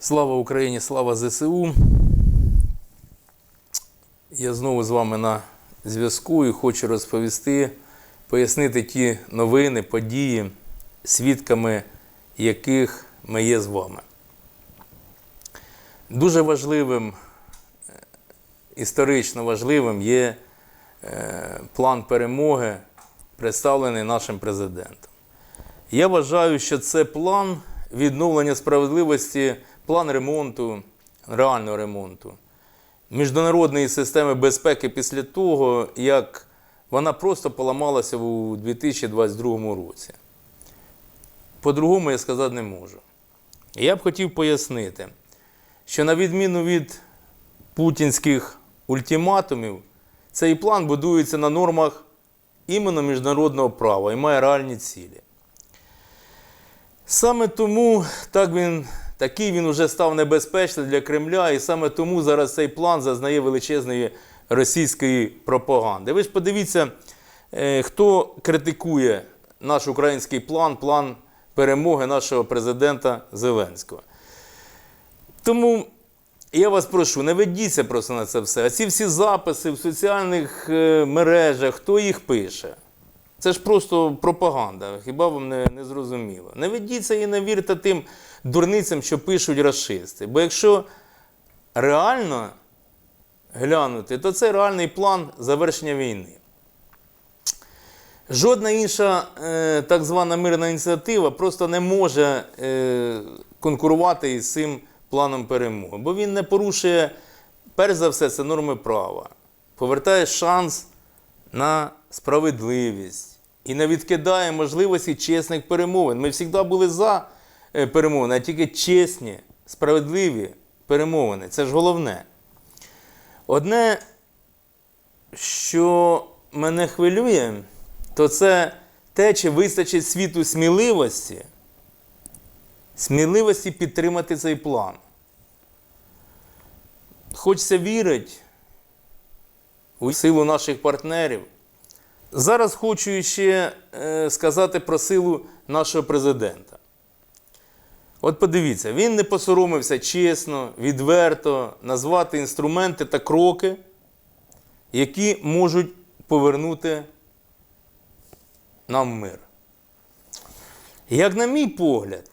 Слава Україні, слава ЗСУ. Я знову з вами на зв'язку і хочу розповісти, пояснити ті новини, події, свідками яких ми є з вами. Дуже важливим, е, історично важливим є е, план перемоги, представлений нашим президентом. Я вважаю, що це план відновлення справедливості, план ремонту, реального ремонту міжнародної системи безпеки після того, як вона просто поламалася у 2022 році. По-другому я сказати не можу. Я б хотів пояснити, що на відміну від путінських ультиматумів, цей план будується на нормах іменно міжнародного права і має реальні цілі. Саме тому так він, такий він вже став небезпечним для Кремля, і саме тому зараз цей план зазнає величезної російської пропаганди. Ви ж подивіться, е, хто критикує наш український план, план перемоги нашого президента Зеленського. Тому я вас прошу, не ведіться просто на це все. А ці всі записи в соціальних е, мережах, хто їх пише? Це ж просто пропаганда. Хіба вам не, не зрозуміло? Не ведіться і не вірте тим дурницям, що пишуть расисти. Бо якщо реально глянути, то це реальний план завершення війни. Жодна інша е, так звана мирна ініціатива просто не може е, конкурувати із цим планом перемоги, бо він не порушує, перш за все, це норми права, повертає шанс на справедливість і не відкидає можливості чесних перемовин. Ми завжди були за е, перемовини, а тільки чесні, справедливі перемовини. Це ж головне. Одне, що мене хвилює, то це те, чи вистачить світу сміливості, сміливості підтримати цей план. Хочеться вірити у силу наших партнерів. Зараз хочу ще е, сказати про силу нашого президента. От подивіться, він не посоромився чесно, відверто назвати інструменти та кроки, які можуть повернути нам мир. Як на мій погляд,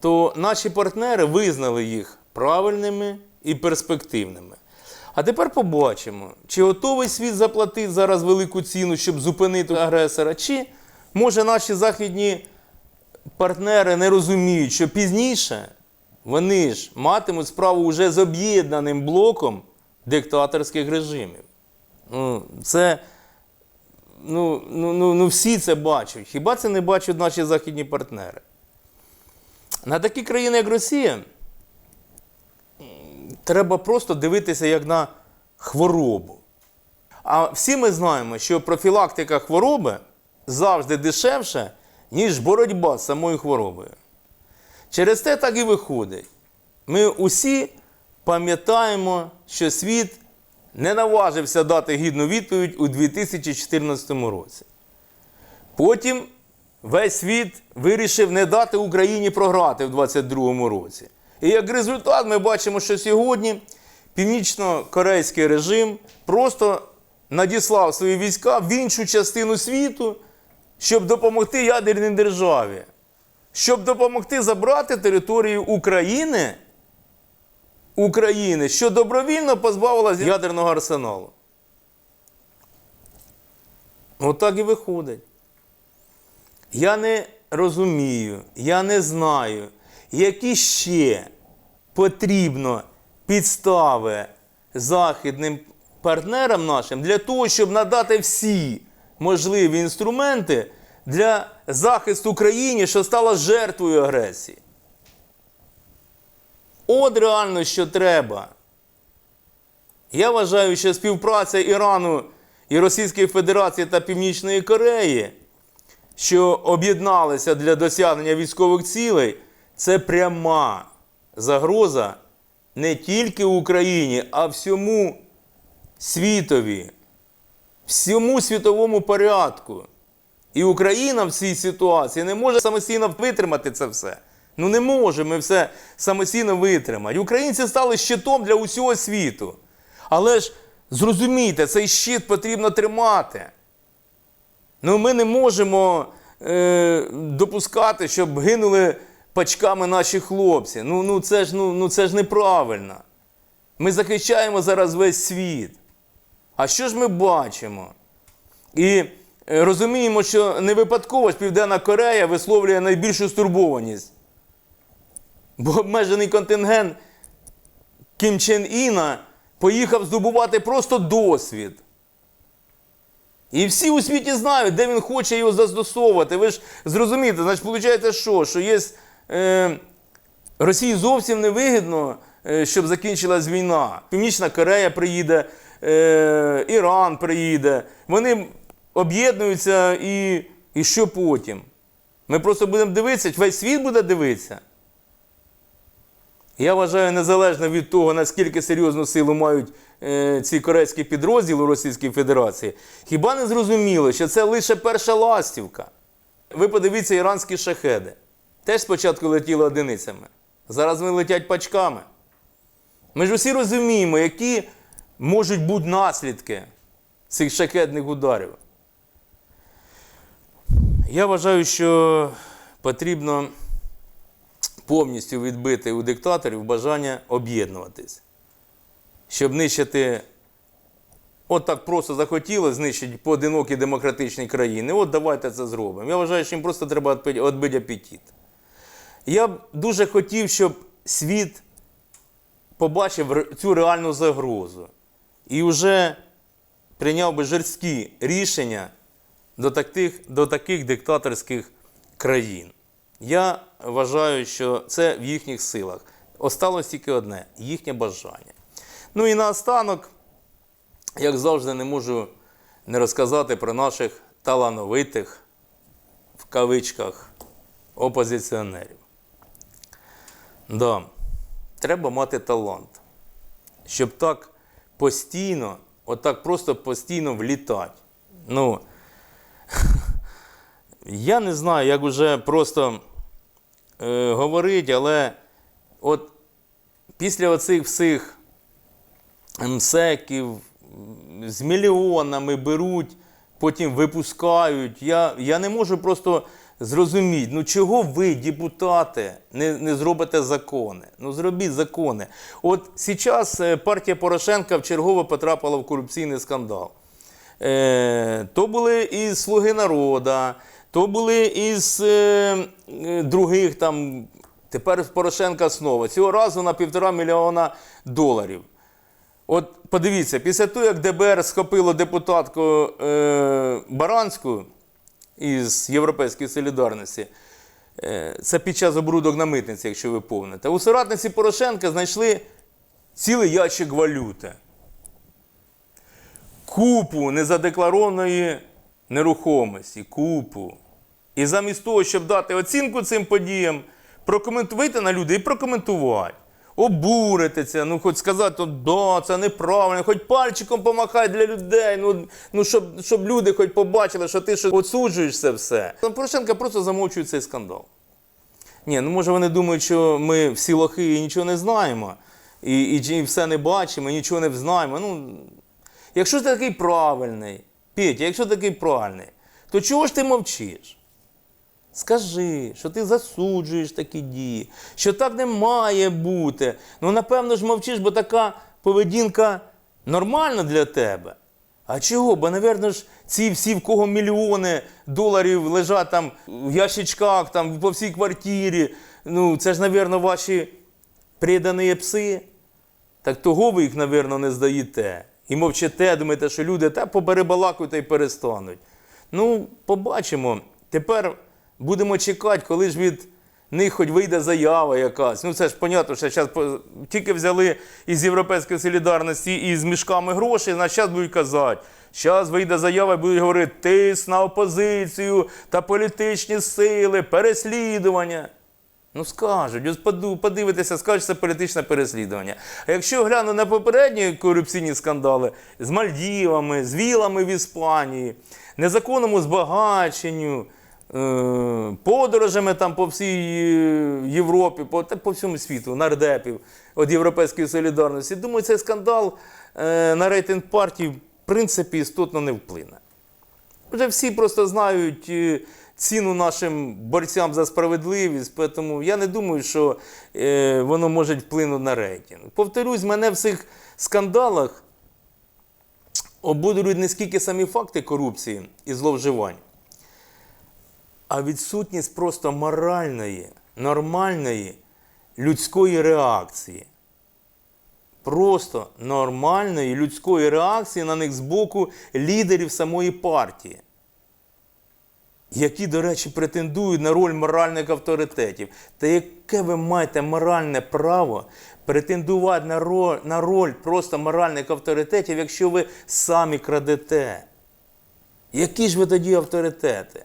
то наші партнери визнали їх правильними і перспективними. А тепер побачимо, чи готовий світ заплатити зараз велику ціну, щоб зупинити агресора, чи може наші західні партнери не розуміють, що пізніше вони ж матимуть справу вже з об'єднаним блоком диктаторських режимів. Ну, це ну, ну, ну, ну всі це бачать. Хіба це не бачать наші західні партнери? На такі країни, як Росія, треба просто дивитися як на хворобу. А всі ми знаємо, що профілактика хвороби завжди дешевша, ніж боротьба з самою хворобою. Через те так і виходить. Ми усі пам'ятаємо, що світ не наважився дати гідну відповідь у 2014 році. Потім весь світ вирішив не дати Україні програти в 2022 році. І як результат, ми бачимо, що сьогодні північно-корейський режим просто надіслав свої війська в іншу частину світу, щоб допомогти ядерній державі, щоб допомогти забрати територію України, України, що добровільно позбавилася ядерного арсеналу. Отак і виходить. Я не розумію, я не знаю, які ще потрібно підстави західним партнерам нашим для того, щоб надати всі можливі інструменти для захисту країни, що стала жертвою агресії. От реально, що треба. Я вважаю, що співпраця Ірану і Російської Федерації та Північної Кореї, що об'єдналися для досягнення військових цілей, це пряма загроза не тільки Україні, а всьому світові, всьому світовому порядку. І Україна в цій ситуації не може самостійно витримати це все. Ну не можемо ми все самостійно витримати. Українці стали щитом для усього світу. Але ж зрозумійте, цей щит потрібно тримати. Ну, ми не можемо е, допускати, щоб гинули пачками наші хлопці. Ну, ну, це ж, ну, ну це ж неправильно. Ми захищаємо зараз весь світ. А що ж ми бачимо? І е, розуміємо, що не випадково Південна Корея висловлює найбільшу стурбованість. Бо обмежений контингент Кім Чен Іна поїхав здобувати просто досвід. І всі у світі знають, де він хоче його застосовувати. Ви ж зрозумієте, значить, виходить, що? Що є Росії зовсім не вигідно, е, щоб закінчилась війна. Північна Корея приїде, е, Іран приїде. Вони об'єднуються і, і що потім? Ми просто будемо дивитися, весь світ буде дивитися. Я вважаю, незалежно від того, наскільки серйозну силу мають е, ці корейські підрозділи Російської Федерації, хіба не зрозуміло, що це лише перша ластівка. Ви подивіться іранські шахеди. Теж спочатку летіли одиницями. Зараз вони летять пачками. Ми ж усі розуміємо, які можуть бути наслідки цих шахедних ударів. Я вважаю, що потрібно повністю відбити у диктаторів бажання об'єднуватись, щоб нищити. От так просто захотіли знищити поодинокі демократичні країни. От давайте це зробимо. Я вважаю, що їм просто треба відбити апетит. Я б дуже хотів, щоб світ побачив цю реальну загрозу і вже прийняв би жорсткі рішення до таких, до таких диктаторських країн. Я вважаю, що це в їхніх силах. Осталось тільки одне їхнє бажання. Ну і наостанок, як завжди, не можу не розказати про наших талановитих, в кавичках, опозиціонерів. Да, треба мати талант, щоб так постійно, отак просто постійно влітати. Ну, я не знаю, як вже просто е, говорити, але от після оцих всіх МСЕКів з мільйонами беруть, потім випускають. Я, я не можу просто зрозуміти, ну чого ви, депутати, не, не зробите закони? Ну зробіть закони. От зараз е, партія Порошенка вчергово потрапила в корупційний скандал. Е, то були із Слуги народа, то були із е, е, других там. Тепер Порошенка знову. Цього разу на півтора мільйона доларів. От подивіться, після того, як ДБР схопило депутатку е, Баранську із Європейської солідарності, е, це під час обрудок на митниці, якщо ви помните, у соратниці Порошенка знайшли цілий ящик валюти купу незадекларованої нерухомості, купу. І замість того, щоб дати оцінку цим подіям, прокоментувати на люди і прокоментувати. Обуритися, ну хоч сказати, «О, да, це неправильно, хоч пальчиком помахай для людей, ну, ну щоб, щоб люди хоч побачили, що ти що осуджуєш це все. Порошенка просто замовчує цей скандал. Ні, ну може вони думають, що ми всі лохи і нічого не знаємо, і, і, і все не бачимо, і нічого не знаємо. Ну, Якщо ти такий правильний, Петя, якщо ти такий правильний, то чого ж ти мовчиш? Скажи, що ти засуджуєш такі дії, що так не має бути. Ну, напевно ж, мовчиш, бо така поведінка нормальна для тебе. А чого? Бо, напевно ж, ці всі, в кого мільйони доларів лежать там в ящичках, там по всій квартирі. Ну, це ж, напевно, ваші придані пси. Так того ви їх, напевно, не здаєте. І мовчите, думаєте, що люди та поберебалакують та й перестануть. Ну, побачимо. Тепер будемо чекати, коли ж від них хоч вийде заява якась. Ну це ж понятно, що зараз тільки взяли із Європейської солідарності і з мішками грошей, значить зараз будуть казати. Зараз вийде заява і будуть говорити тиск на опозицію та політичні сили, переслідування. Ну скажуть, подивитися, скажуть, це політичне переслідування. А якщо гляну на попередні корупційні скандали з Мальдівами, з вілами в Іспанії, незаконному збагаченню, подорожами там по всій е, Європі, по, по всьому світу, нардепів від Європейської солідарності. Думаю, цей скандал е, на рейтинг партії в принципі істотно не вплине. Вже всі просто знають е, ціну нашим борцям за справедливість, тому я не думаю, що е, воно може вплинути на рейтинг. Повторюсь, мене в цих скандалах обурюють не скільки самі факти корупції і зловживань, а відсутність просто моральної, нормальної людської реакції. Просто нормальної людської реакції на них з боку лідерів самої партії, які, до речі, претендують на роль моральних авторитетів. Та яке ви маєте моральне право претендувати на роль, на роль просто моральних авторитетів, якщо ви самі крадете? Які ж ви тоді авторитети?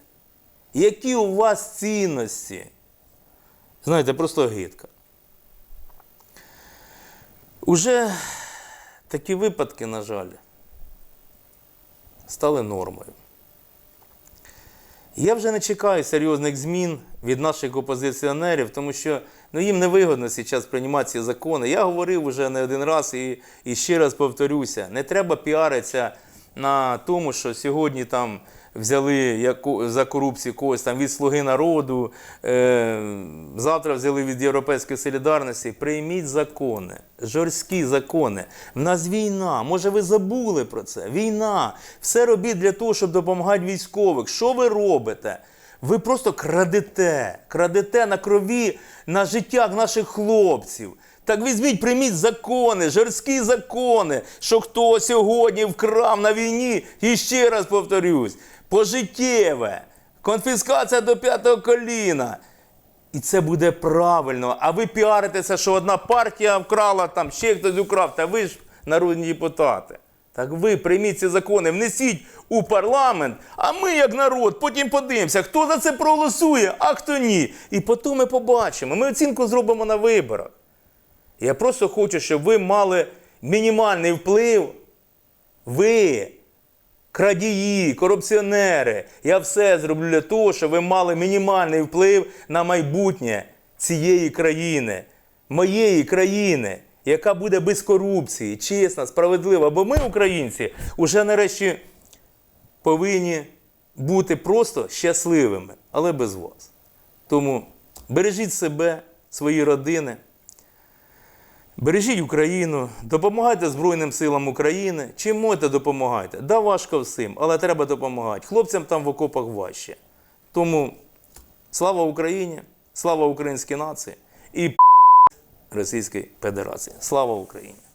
Які у вас цінності? Знаєте, просто гидка. Уже такі випадки, на жаль, стали нормою. Я вже не чекаю серйозних змін від наших опозиціонерів, тому що ну, їм невигодно зараз приймати ці закони. Я говорив вже не один раз і, і ще раз повторюся: не треба піаритися на тому, що сьогодні там взяли за корупцію когось там від Слуги народу, е, завтра взяли від Європейської солідарності. Прийміть закони, жорсткі закони. В нас війна. Може, ви забули про це? Війна. Все робіть для того, щоб допомагати військових. Що ви робите? Ви просто крадете, крадете на крові, на життях наших хлопців. Так візьміть, прийміть закони, жорсткі закони, що хто сьогодні вкрав на війні, і ще раз повторюсь, пожиттєве, конфіскація до п'ятого коліна. І це буде правильно. А ви піаритеся, що одна партія вкрала, там ще хтось украв, та ви ж народні депутати. Так ви прийміть ці закони, внесіть у парламент, а ми, як народ, потім подивимося, хто за це проголосує, а хто ні. І потім ми побачимо. Ми оцінку зробимо на виборах. Я просто хочу, щоб ви мали мінімальний вплив. Ви, крадії, корупціонери. Я все зроблю для того, щоб ви мали мінімальний вплив на майбутнє цієї країни, моєї країни, яка буде без корупції, чесна, справедлива. Бо ми, українці, уже нарешті повинні бути просто щасливими, але без вас. Тому бережіть себе, свої родини. Бережіть Україну, допомагайте Збройним силам України. Чим можете, допомагайте. Да, важко всім, але треба допомагати. Хлопцям там в окопах важче. Тому слава Україні, слава українській нації і Російській Федерації. Слава Україні!